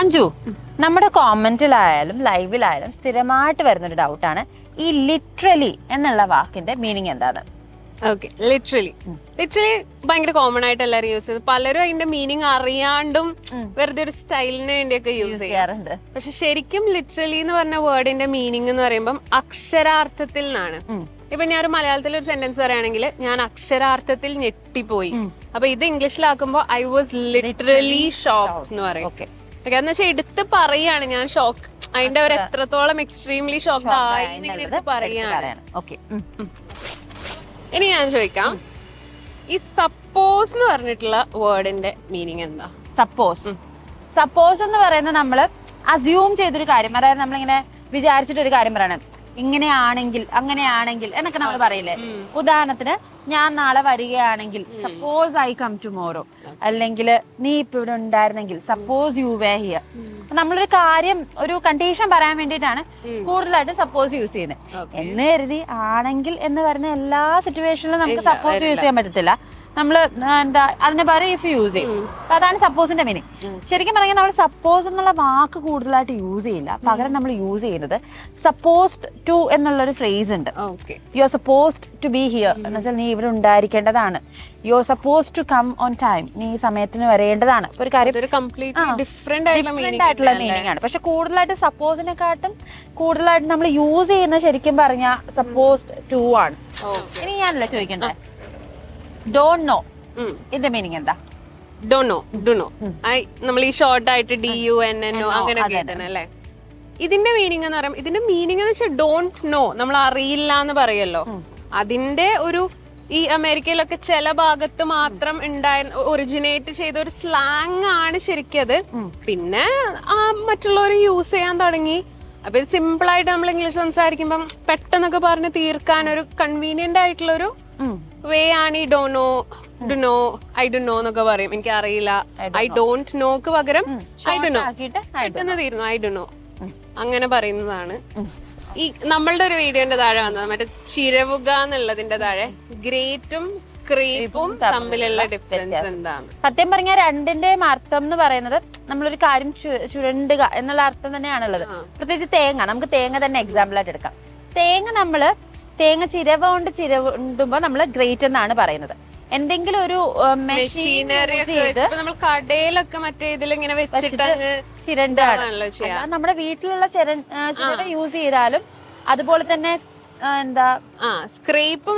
അഞ്ജു നമ്മുടെ കോമന്റിലായാലും ലൈവിലായാലും സ്ഥിരമായിട്ട് വരുന്നൊരു ഡൗട്ടാണ് ഈ ലിറ്ററലി എന്നുള്ള വാക്കിന്റെ മീനിങ് എന്താണ്? ഓക്കെ ലിറ്ററലി ലിറ്ററലി ഭയങ്കര കോമൺ ആയിട്ട് എല്ലാവരും യൂസ് ചെയ്യുന്നത്. പലരും അതിന്റെ മീനിങ് അറിയാണ്ടും വെറുതെ ഒരു സ്റ്റൈലിന് വേണ്ടിയൊക്കെ യൂസ് ചെയ്യാം. ചെയ്യാറുണ്ട്. പക്ഷെ ശരിക്കും ലിറ്ററലി എന്ന് പറഞ്ഞ വേർഡിന്റെ മീനിങ് എന്ന് പറയുമ്പോൾ അക്ഷരാർത്ഥത്തിൽ നിന്നാണ് ഇപ്പൊ ഞാൻ ഒരു മലയാളത്തിൽ ഒരു സെന്റൻസ് പറയുകയാണെങ്കിൽ ഞാൻ അക്ഷരാർത്ഥത്തിൽ ഞെട്ടിപ്പോയി. അപ്പൊ ഇത് ഇംഗ്ലീഷിലാക്കുമ്പോ ഐ വാസ് ലിറ്ററലി ഷോക്ക് എന്ന് പറയും. ഓക്കെ എന്ന് വെച്ചാൽ എടുത്ത് പറയാണ് ഞാൻ ഷോക്ക് അതിന്റെ അവർ എത്രത്തോളം എക്സ്ട്രീംലി ഷോക്ക് ആയി പറയാണ്. ഓക്കെ ഇനി ഞാൻ ചോദിക്കാം. ഈ സപ്പോസ് എന്ന് പറഞ്ഞിട്ടുള്ള വേർഡിന്റെ മീനിങ് എന്താ? സപ്പോസ് സപ്പോസ് എന്ന് പറയുന്നത് നമ്മൾ അസ്യൂം ചെയ്തൊരു കാര്യം അതായത് നമ്മളിങ്ങനെ വിചാരിച്ചിട്ടൊരു കാര്യം പറയണം ഇങ്ങനെയാണെങ്കിൽ അങ്ങനെയാണെങ്കിൽ എന്നൊക്കെ നമ്മൾ പറയില്ലേ? ഉദാഹരണത്തിന് ഞാൻ നാളെ വരികയാണെങ്കിൽ സപ്പോസ് ഐ കം ടുമോറോ അല്ലെങ്കിൽ നീ ഇപ്പൊ ഇവിടെ ഉണ്ടായിരുന്നെങ്കിൽ സപ്പോസ് യു വേ ഹിയർ നമ്മളൊരു കാര്യം ഒരു കണ്ടീഷൻ പറയാൻ വേണ്ടിയിട്ടാണ് കൂടുതലായിട്ട് സപ്പോസ് യൂസ് ചെയ്യുന്നത്. എന്ന് കരുതി ആണെങ്കിൽ എന്ന് പറയുന്ന എല്ലാ സിറ്റുവേഷനിലും നമുക്ക് സപ്പോസ് യൂസ് ചെയ്യാൻ പറ്റത്തില്ല. നമ്മൾ എന്താ അതിന്റെ പകരം ഇഫ് യൂസ് ചെയ്യും. അപ്പൊ അതാണ് സപ്പോസിന്റെ മീനിങ്. ശരിക്കും പറഞ്ഞാൽ നമ്മൾ സപ്പോസ് എന്നുള്ള വാക്ക് കൂടുതലായിട്ട് യൂസ് ചെയ്യില്ല. പകരം നമ്മൾ യൂസ് ചെയ്യുന്നത് സപ്പോസ്ഡ് ടു എന്നുള്ള ഒരു ഫ്രേസ് ഉണ്ട്. You are supposed to be here എന്ന് വെച്ചാൽ നീ ഇവിടെ ഉണ്ടായിരിക്കേണ്ടതാണ്. You are suppose to come on time നീ സമയത്തിന് വരേണ്ടതാണ്. ഒരു കാര്യം ഡിഫറെന്റ് ആയിട്ടുള്ള മീനിങ് ആണ്. പക്ഷെ കൂടുതലായിട്ട് സപ്പോസിനെക്കാട്ടും കൂടുതലായിട്ട് നമ്മൾ യൂസ് ചെയ്യുന്ന ശരിക്കും പറഞ്ഞ സപ്പോസ്ഡ് ടു ആണ്. ഇനി ഞാനല്ല ചോദിക്കണ്ടേ? ഡോണ്ട് നോ ഇതിന്റെ മീനിങ് എന്താ? ഡോണോ. നമ്മൾ ഈ ഷോർട്ട് ആയിട്ട് D U N N O അങ്ങനെ ഇതിന്റെ മീനിങ് എന്ന് പറയുമ്പോൾ ഇതിന്റെ മീനിങ് എന്ന് വെച്ചാൽ ഡോണ്ട് നോ നമ്മൾ അറിയില്ല എന്ന് പറയല്ലോ. അതിന്റെ ഒരു ഈ അമേരിക്കയിലൊക്കെ ചില ഭാഗത്ത് മാത്രം ഉണ്ടായ ഒറിജിനേറ്റ് ചെയ്ത ഒരു സ്ലാങ് ആണ് ശരിക്കും അത് പിന്നെ ആ മറ്റുള്ളവർ യൂസ് ചെയ്യാൻ തുടങ്ങി. അപ്പൊ ഇത് സിമ്പിൾ ആയിട്ട് നമ്മൾ ഇംഗ്ലീഷ് സംസാരിക്കുമ്പം പെട്ടെന്നൊക്കെ പറഞ്ഞ് തീർക്കാൻ ഒരു കൺവീനിയന്റ് ആയിട്ടുള്ള ഒരു. വേ ആണ് ഈ dunno do know I do know എന്നൊക്കെ പറയും. എനിക്ക് അറിയില്ല I don't ഐ ഡോണ്ട് നോക്ക് പകരം. ഐ ഡു നോ കിട്ടുന്ന I don't പെട്ടെന്ന് തീരുന്നു ഐ ഡു നോ. അങ്ങനെ പറയുന്നതാണ്. ഈ നമ്മളുടെ ഒരു വീഡിയോന്റെ താഴെ വന്നത് മറ്റേ ചിരവുക എന്നുള്ളതിന്റെ താഴെ ഗ്രേറ്റും സ്ക്രീപ്പും തമ്മിലുള്ള ഡിഫറൻസ് എന്താണ്? സത്യം പറഞ്ഞാൽ രണ്ടിന്റെയും അർത്ഥം എന്ന് പറയുന്നത് നമ്മളൊരു കാര്യം ചുരണ്ടുക എന്നുള്ള അർത്ഥം തന്നെയാണുള്ളത്. പ്രത്യേകിച്ച് തേങ്ങ നമുക്ക് തേങ്ങ തന്നെ എക്സാമ്പിൾ ആയിട്ട് എടുക്കാം. തേങ്ങ നമ്മൾ തേങ്ങ ചിരവ കൊണ്ട് ചിരവുണ്ടുമ്പോ നമ്മൾ ഗ്രേറ്റ് എന്നാണ് പറയുന്നത്. എന്തെങ്കിലും ഒരു മെഷീനറി നമ്മൾ കടയിലൊക്കെ മറ്റേ ഇതിലിങ്ങനെ വെച്ചിട്ട് വെച്ചിട്ട് അങ്ങ് ചിരണ്ടാണ്. അല്ലാതെ നമ്മുടെ വീട്ടിലുള്ള ചിര ചിരവ യൂസ് ചെയ്താലും അതുപോലെ തന്നെ എന്താ സ്ക്രേപ്പും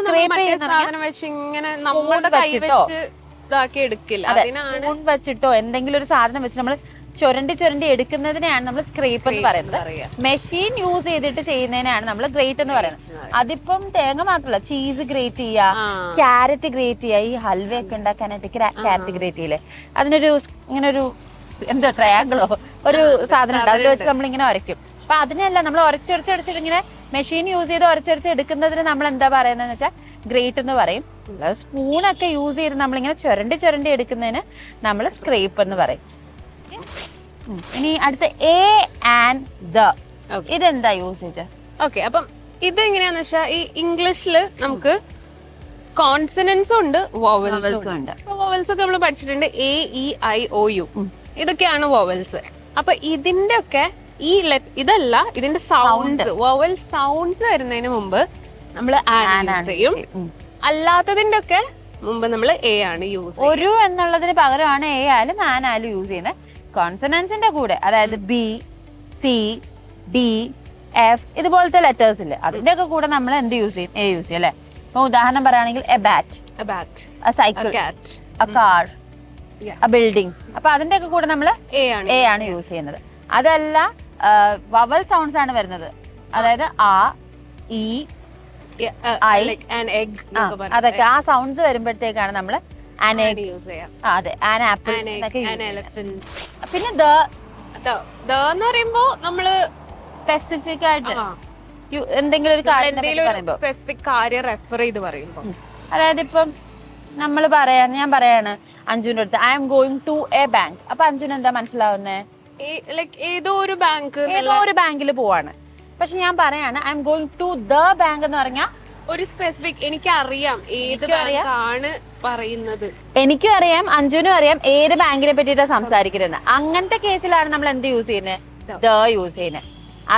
സാധനം വെച്ച് ഇങ്ങനെ നമ്മുടെ കൈ വെച്ചിട്ടോ? വെച്ച് ഇതാക്കി എടുക്കില്ല. അതിനാണ് വെച്ചിട്ടോ? എന്തെങ്കിലും ഒരു സാധനം വെച്ച് നമ്മൾ ചുരണ്ടി ചുരണ്ടി എടുക്കുന്നതിനെയാണ് നമ്മൾ സ്ക്രേപ്പ് എന്ന് പറയുന്നത്. മെഷീൻ യൂസ് ചെയ്തിട്ട് ചെയ്യുന്നതിനാണ് നമ്മൾ ഗ്രേറ്റ് എന്ന് പറയുന്നത്. അതിപ്പം തേങ്ങ മാത്രമല്ല ചീസ് ഗ്രേറ്റ് ചെയ്യുക ക്യാരറ്റ് ഗ്രേറ്റ് ചെയ്യുക ഈ ഹൽവ ഒക്കെ ഉണ്ടാക്കാനായിട്ട് ക്യാരറ്റ് ഗ്രേറ്റ് ചെയ്യില്ലേ അതിനൊരു ഇങ്ങനെ ഒരു എന്താ ട്രയാങ്കിളോ ഒരു സാധനം ഉണ്ട് അതിൽ വെച്ച് നമ്മൾ ഇങ്ങനെ ഉരയ്ക്കും അപ്പൊ അതിനല്ല നമ്മൾ ഉരച്ചുരച്ചടിച്ചിട്ട് ഇങ്ങനെ മെഷീൻ യൂസ് ചെയ്ത് ഉരച്ചടിച്ച് എടുക്കുന്നതിന് നമ്മൾ എന്താ പറയുന്നതെന്ന് വെച്ചാൽ ഗ്രേറ്റ് എന്ന് പറയും. സ്പൂണൊക്കെ യൂസ് ചെയ്ത് നമ്മളിങ്ങനെ ചുരണ്ടി ചുരണ്ടി എടുക്കുന്നതിന് നമ്മൾ സ്ക്രേപ്പ് എന്ന് പറയും. ഇനി അടുത്ത എ ആൻഡ് ദ. ഇതെന്താ യൂസേജ് ഓക്കെ അപ്പം ഇത് എങ്ങനെയാന്ന് വെച്ചാൽ ഈ ഇംഗ്ലീഷിൽ നമുക്ക് കോൺസണൻസും ഉണ്ട് വോവൽസും ഉണ്ട്. വോവൽസ് ഒക്കെ നമ്മൾ പഠിച്ചിട്ടുണ്ട് A E I O U ഇതൊക്കെയാണ് വോവൽസ് അപ്പൊ ഇതിന്റെ ഒക്കെ ഈ ഇതല്ല ഇതിന്റെ സൗണ്ട്സ് വോവൽ സൗണ്ട്സ് വരുന്നതിന് മുമ്പ് നമ്മൾ ചെയ്യും. അല്ലാത്തതിന്റെ ഒക്കെ മുമ്പ് നമ്മൾ എ ആണ് യൂസ് ഒരു എന്നുള്ളതിന് പകരമാണ് എ ആയാലും ആൻ ആയാലും യൂസ് ചെയ്യുന്നത്. കോൺസണൻസിന്റെ കൂടെ അതായത് ബി സി ഡി എഫ് ഇതുപോലത്തെ ലെറ്റേഴ്സ് ഇല്ല? അതിന്റെ ഒക്കെ കൂടെ നമ്മൾ എന്ത് യൂസ് ചെയ്യും? എ യൂസ് ചെയ്യും അല്ലെ? ഇപ്പൊ ഉദാഹരണം പറയുകയാണെങ്കിൽ a bat cycle a car. A building അപ്പൊ അതിന്റെ ഒക്കെ കൂടെ നമ്മൾ എ ആണ് യൂസ് ചെയ്യുന്നത്. അതല്ല വവൽ സൗണ്ട്സ് ആണ് വരുന്നത്. അതായത് A E I like an egg അതൊക്കെ ആ സൗണ്ട്സ് വരുമ്പോഴത്തേക്കാണ് നമ്മൾ അതെ ആൻ ആപ്പിൾ പിന്നെ ദ. ദ- എന്ന് പറയുമ്പോ നമ്മൾ സ്പെസിഫിക് ആയിട്ട് യു- എന്തെങ്കിലും ഒരു കാര്യം എന്തെങ്കിലും ഒരു പറയുമ്പോ. സ്പെസിഫിക് കാര്യം റെഫർ ചെയ്ത് പറയുമ്പോ. അതായത് ഇപ്പം നമ്മൾ പറയാണ് ഞാൻ പറയാണ് അഞ്ജുവിന്റെ അടുത്ത് I'm going to a bank അപ്പൊ അഞ്ജുന് എന്താ മനസ്സിലാവുന്നേ? ലൈക്ക് ഏതോ ഒരു ബാങ്ക് ഏതോ ഒരു ബാങ്കിൽ പോവാണ്. പക്ഷെ ഞാൻ പറയാണ് I'm going to the bank എന്ന് പറഞ്ഞാൽ ഒരു സ്പെസിഫിക് എനിക്ക് അറിയാം. ഏത് ബാങ്കാണ് പറയുന്നത്. എനിക്കും അറിയാം അഞ്ജുനും അറിയാം ഏത് ബാങ്കിനെ പറ്റിയിട്ടാണ് സംസാരിക്കുന്നത് അങ്ങനത്തെ കേസിലാണ് നമ്മൾ എന്ത് യൂസ് ചെയ്യുന്നത് ദ. യൂസ് ചെയ്യുന്നത്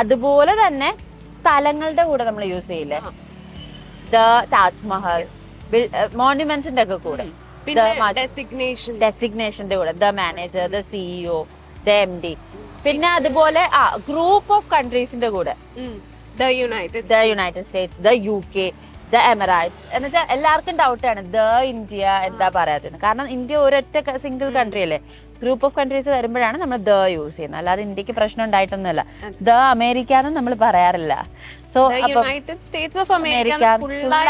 അതുപോലെ തന്നെ സ്ഥലങ്ങളുടെ കൂടെ നമ്മൾ യൂസ് ചെയ്യില്ലേ? ദ താജ്മഹൽ മോണ്യുമെന്റ്സിന്റെ ഒക്കെ കൂടെ. ഡെസിഗ്നേഷന്റെ കൂടെ. The manager the CEO the M D പിന്നെ അതുപോലെ ആ ഗ്രൂപ്പ് ഓഫ് കൺട്രീസിന്റെ കൂടെ. The United the United States the U K the Emirates എന്ന് വെച്ചാൽ എല്ലാവർക്കും ഡൗട്ടാണ് ദ ഇന്ത്യ എന്താ പറയാത്തത്? കാരണം ഇന്ത്യ ഒരൊറ്റ സിംഗിൾ കൺട്രി അല്ലേ? ഗ്രൂപ്പ് ഓഫ് കൺട്രീസ് വരുമ്പോഴാണ് നമ്മൾ ദ യൂസ് ചെയ്യുന്നത്. അല്ലാതെ ഇന്ത്യയ്ക്ക് പ്രശ്നം ഉണ്ടായിട്ടൊന്നുമല്ല. ദ അമേരിക്ക എന്ന് നമ്മൾ പറയാറില്ല. So United States of America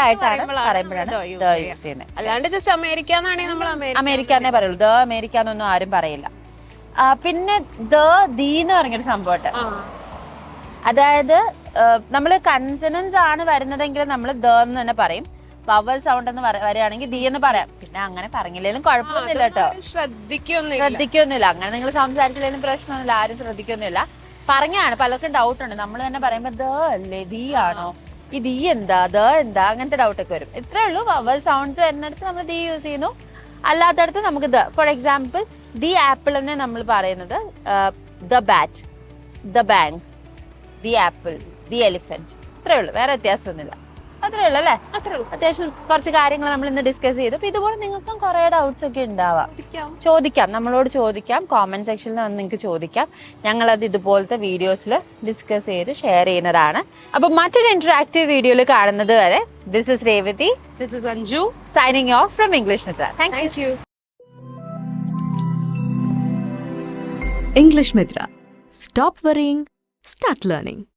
ആയിട്ടാണ് പറയുമ്പോഴാണ് ദ യൂസ് ചെയ്യുന്നത്. അല്ലാണ്ട് ജസ്റ്റ് അമേരിക്ക എന്നാണെങ്കിൽ നമ്മൾ അമേരിക്ക എന്നേ പറയുള്ളൂ. ദ അമേരിക്ക എന്നൊന്നും ആരും പറയില്ല. പിന്നെ ദ ദീ എന്ന് പറഞ്ഞൊരു സംഭവം അതായത് നമ്മൾ കൺസനൻസ് ആണ് വരുന്നതെങ്കിൽ നമ്മൾ ദ എന്ന് തന്നെ പറയും. വവൽ സൗണ്ട് എന്ന് പറ- വരികയാണെങ്കിൽ ദി എന്ന് പറയാം. പിന്നെ അങ്ങനെ പറഞ്ഞില്ലെങ്കിലും കുഴപ്പമൊന്നുമില്ല കേട്ടോ. ശ്രദ്ധിക്കൊന്നും ശ്രദ്ധിക്കൊന്നുമില്ല. ശ്രദ്ധിക്കൊന്നുമില്ല. അങ്ങനെ നിങ്ങൾ സംസാരിച്ചില്ലെങ്കിലും പ്രശ്നമൊന്നുമില്ല. ആരും ശ്രദ്ധിക്കൊന്നുമില്ല. പറഞ്ഞാണ്. പലർക്കും ഡൗട്ട് ഉണ്ട്. നമ്മൾ തന്നെ പറയുമ്പോ ദ അല്ലേ? ദി ആണോ? ഈ ദി എന്താ? ദ എന്താ? അങ്ങനത്തെ ഡൗട്ട് ഒക്കെ വരും. ഇത്രേ ഉള്ളൂ. വവൽ സൗണ്ട്സ് എന്നിടത്ത് നമ്മൾ ദി യൂസ് ചെയ്യുന്നു. അല്ലാത്തടത്ത് നമുക്ക് the for example the apple എന്ന് നമ്മൾ പറയുന്നത് the bat the bank the apple the elephant അത്രേ ഉള്ളൂ. വേറെ വ്യത്യാസമൊന്നുമില്ല. അത്രേ ഉള്ളൂ അല്ലേ? അത്രേ ഉള്ളൂ. അത്യാവശ്യം കുറച്ച് കാര്യങ്ങൾ നമ്മൾ ഇന്ന് ഡിസ്കസ് ചെയ്തു. അപ്പൊ ഇതുപോലെ നിങ്ങൾക്കും കുറെ ഡൗട്ട്സ് ഒക്കെ ഉണ്ടാവാം. ചോദിക്കാം. നമ്മളോട് ചോദിക്കാം. കോമന്റ് സെക്ഷനിൽ വന്ന് നിങ്ങൾക്ക് ചോദിക്കാം. ഞങ്ങളത് ഇതുപോലത്തെ വീഡിയോസിൽ ഡിസ്കസ് ചെയ്ത് ഷെയർ ചെയ്യുന്നതാണ്. അപ്പൊ മറ്റൊരു ഇന്ററാക്റ്റീവ് വീഡിയോയിൽ കാണുന്നത് വരെ this is Revathi this is Anju signing off from English Mitra thank you Thank you. English Mitra. Stop worrying, start learning.